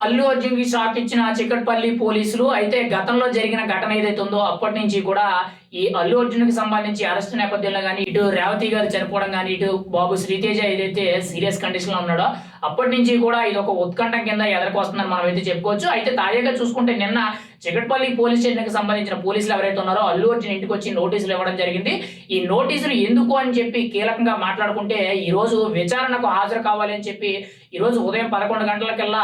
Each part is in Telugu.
అల్లు అర్జున్కి షాక్ ఇచ్చిన చిక్కట్పల్లి పోలీసులు అయితే గతంలో జరిగిన ఘటన ఏదైతే ఉందో అప్పటి నుంచి కూడా ఈ అల్లు అర్జున్కి సంబంధించి అరెస్ట్ నేపథ్యంలో కానీ ఇటు రేవతి గారు చనిపోవడం కానీ ఇటు బాబు శ్రీతేజ ఏదైతే సీరియస్ కండిషన్లో ఉన్నాడో అప్పటి నుంచి కూడా ఇది ఒక ఉత్కంఠం కింద ఎదుర్కొస్తుందని మనం అయితే చెప్పుకోవచ్చు. అయితే తాజాగా చూసుకుంటే నిన్న చికట్పల్లి పోలీస్ స్టేషన్కి సంబంధించిన పోలీసులు ఎవరైతే ఉన్నారో అల్లు అర్జున్ ఇంటికి వచ్చి నోటీసులు ఇవ్వడం జరిగింది. ఈ నోటీసులు ఎందుకు అని చెప్పి కీలకంగా మాట్లాడుకుంటే ఈ రోజు విచారణకు హాజరు కావాలి అని చెప్పి ఈ రోజు ఉదయం పదకొండు గంటలకల్లా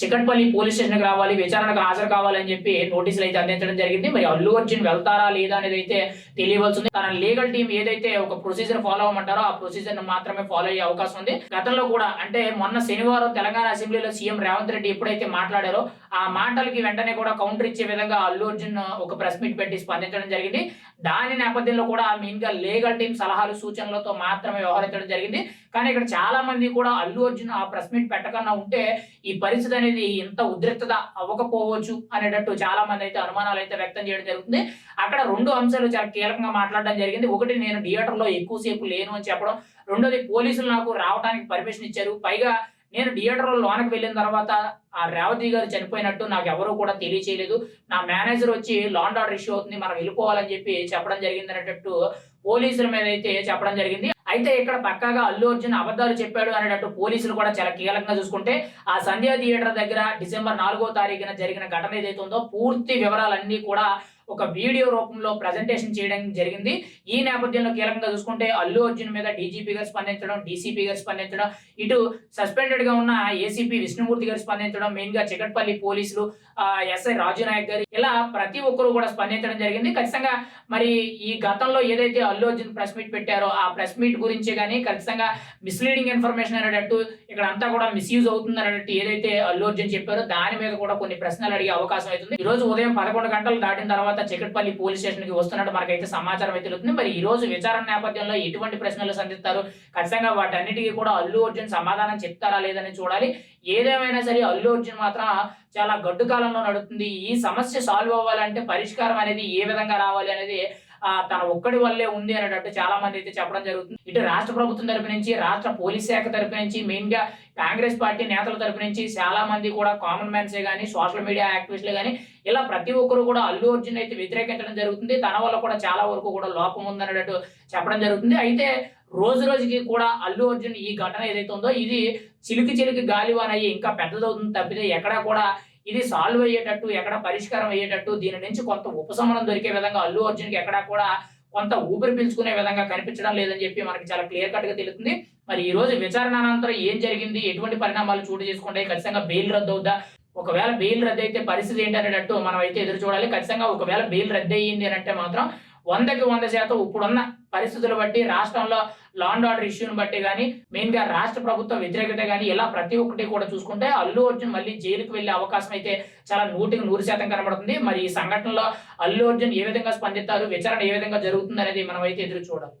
చికట్పల్లి పోలీస్ స్టేషన్కి రావాలి విచారణకు హాజరు కావాలని చెప్పి నోటీసులు అయితే అందించడం జరిగింది. మరి అల్లు అర్జున్ వెళ్తారా లేదా అనేది అయితే తెలియవలసి ఉంది తన లీగల్ టీం ఏదైతే ఒక ప్రొసీజర్ ఫాలో అవ్వమంటారో ఆ ప్రొసీజర్ మాత్రమే ఫాలో అయ్యే అవకాశం ఉంది. గతంలో కూడా అంటే మొన్న శనివారం తెలంగాణ అసెంబ్లీలో సీఎం రేవంత్ రెడ్డి ఎప్పుడైతే మాట్లాడారో ఆ మాటలకి వెంటనే కూడా కౌంటర్ ఇచ్చే విధంగా అల్లు అర్జున్ ఒక ప్రెస్ మీట్ పెట్టి స్పందించడం జరిగింది. దాని నేపథ్యంలో కూడా మెయిన్గా లీగల్ టీం సలహాలు సూచనలతో మాత్రమే వ్యవహరించడం జరిగింది. కానీ ఇక్కడ చాలా మంది కూడా అల్లు అర్జున్ ఆ ప్రెస్ మీట్ పెట్టకుండా ఉంటే ఈ పరిస్థితి అనేది ఇంత ఉద్రిక్తత అవ్వకపోవచ్చు అనేటట్టు చాలా మంది అయితే అనుమానాలు అయితే వ్యక్తం చేయడం జరుగుతుంది. అక్కడ రెండు అంశాలు చాలా కీలకంగా మాట్లాడడం జరిగింది. ఒకటి నేను థియేటర్లో ఎక్కువసేపు లేను అని చెప్పడం. రెండోది పోలీసులు నాకు రావడానికి పర్మిషన్ ఇచ్చారు. పైగా నేను థియేటర్ లోనకి వెళ్ళిన తర్వాత ఆ రేవతి గారు చనిపోయినట్టు నాకు ఎవరు కూడా తెలియచేయలేదు. నా మేనేజర్ వచ్చి లాండ్ ఆర్డర్ ఇష్యూ అవుతుంది మనం వెళ్ళిపోవాలని చెప్పి చెప్పడం జరిగింది అనేటట్టు పోలీసుల మీద అయితే చెప్పడం జరిగింది. అయితే ఇక్కడ పక్కాగా అల్లు అర్జున్ అబద్ధాలు చెప్పాడు అనేటట్టు పోలీసులు కూడా చాలా కీలకంగా చూసుకుంటే ఆ సంధ్యా థియేటర్ దగ్గర డిసెంబర్ నాలుగో తారీఖున జరిగిన ఘటన ఏదైతే ఉందో పూర్తి వివరాలన్నీ కూడా ఒక వీడియో రూపంలో ప్రజెంటేషన్ చేయడం జరిగింది. ఈ నేపథ్యంలో కీలకంగా చూసుకుంటే అల్లు అర్జున్ మీద డీజీపీ గారు స్పందించడం డీసీపీ గారు స్పందించడం ఇటు సస్పెండెడ్గా ఉన్న ఏసీపీ విష్ణుమూర్తి గారు స్పందించడం మెయిన్గా చికట్పల్లి పోలీసులు ఆ, ఎస్ఐ రాజు నాయక్ గారు ఇలా ప్రతి ఒక్కరు కూడా స్పందించడం జరిగింది. ఖచ్చితంగా మరి ఈ గతంలో ఏదైతే అల్లు అర్జున్ ప్రెస్ మీట్ పెట్టారో ఆ ప్రెస్ మీట్ గురించే కానీ ఖచ్చితంగా మిస్లీడింగ్ ఇన్ఫర్మేషన్ అనేటట్టు ఇక్కడ అంతా కూడా మిస్యూజ్ అవుతుంది అనేటట్టు ఏదైతే అల్లు అర్జున్ చెప్పారో దాని మీద కూడా కొన్ని ప్రశ్నలు అడిగే అవకాశం అవుతుంది ఈ రోజు ఉదయం పదకొండు గంటలు దాటిన తర్వాత చికట్పల్లి పోలీస్ స్టేషన్కి వస్తున్నట్టు మనకైతే సమాచారం అయితే తెలుస్తుంది. మరి ఈ రోజు విచారణ నేపథ్యంలో ఎటువంటి ప్రశ్నలు సంధిస్తారు? ఖచ్చితంగా వాటన్నిటికీ కూడా అల్లు అర్జున్ సమాధానం చెప్తారా లేదని చూడాలి. ఏదేమైనా సరే అల్లు అర్జున్ మాత్రం చాలా గడ్డు కాలంలో నడుతుంది ఈ సమస్య సాల్వ్ అవ్వాలంటే పరిష్కారం అనేది ఏ విధంగా రావాలి అనేది తన ఒక్కడి వల్లే ఉంది అనేటట్టు చాలా మంది అయితే చెప్పడం జరుగుతుంది. ఇటు రాష్ట్ర ప్రభుత్వం తరపు నుంచి రాష్ట్ర పోలీస్ శాఖ తరపు నుంచి మెయిన్గా కాంగ్రెస్ పార్టీ నేతల తరపు నుంచి చాలా మంది కూడా కామన్ మ్యాన్సే కానీ సోషల్ మీడియా యాక్టివిస్టులు కానీ ఇలా ప్రతి ఒక్కరు కూడా అల్లు అర్జున్ అయితే వ్యతిరేకించడం జరుగుతుంది. తన వల్ల కూడా చాలా వరకు కూడా లోపం ఉందనేటట్టు చెప్పడం జరుగుతుంది. అయితే రోజు రోజుకి కూడా అల్లు అర్జున్ ఈ ఘటన ఏదైతే ఉందో ఇది చిలికి చిలికి గాలివాన్ అయ్యి ఇంకా పెద్దదవుతుంది తప్పితే ఎక్కడా కూడా ఇది సాల్వ్ అయ్యేటట్టు ఎక్కడ పరిష్కారం అయ్యేటట్టు దీని నుంచి కొంత ఉపశమనం దొరికే విధంగా అల్లు అర్జున్కి ఎక్కడా కూడా కొంత ఊపిరి పీల్చుకునే విధంగా కనిపించడం లేదని చెప్పి మనకి చాలా క్లియర్ కట్గా తెలుస్తుంది. మరి ఈ రోజు విచారణ అనంతరం ఏం జరిగింది? ఎటువంటి పరిణామాలు చోటు చేసుకుంటాయి? ఖచ్చితంగా బెయిల్ రద్దు అవుద్దా? ఒకవేళ బెయిల్ రద్దు అయితే పరిస్థితి ఏంటనేటట్టు మనం అయితే ఎదురు చూడాలి. ఖచ్చితంగా ఒకవేళ బెయిల్ రద్దు అయ్యింది అని అంటే మాత్రం వందకి వంద శాతం ఇప్పుడున్న పరిస్థితులు బట్టి రాష్ట్రంలో లాండ్ ఆర్డర్ ఇష్యూని బట్టి కానీ మెయిన్గా రాష్ట్ర ప్రభుత్వ వ్యతిరేకత కానీ ఇలా ప్రతి ఒక్కటి కూడా చూసుకుంటే అల్లు అర్జున్ మళ్ళీ జైలుకు వెళ్ళే అవకాశం అయితే చాలా నూటికి నూరు శాతం కనబడుతుంది. మరి ఈ సంఘటనలో అల్లు అర్జున్ ఏ విధంగా స్పందిస్తారు విచారణ ఏ విధంగా జరుగుతుంది అనేది మనం అయితే ఎదురు చూడాలి.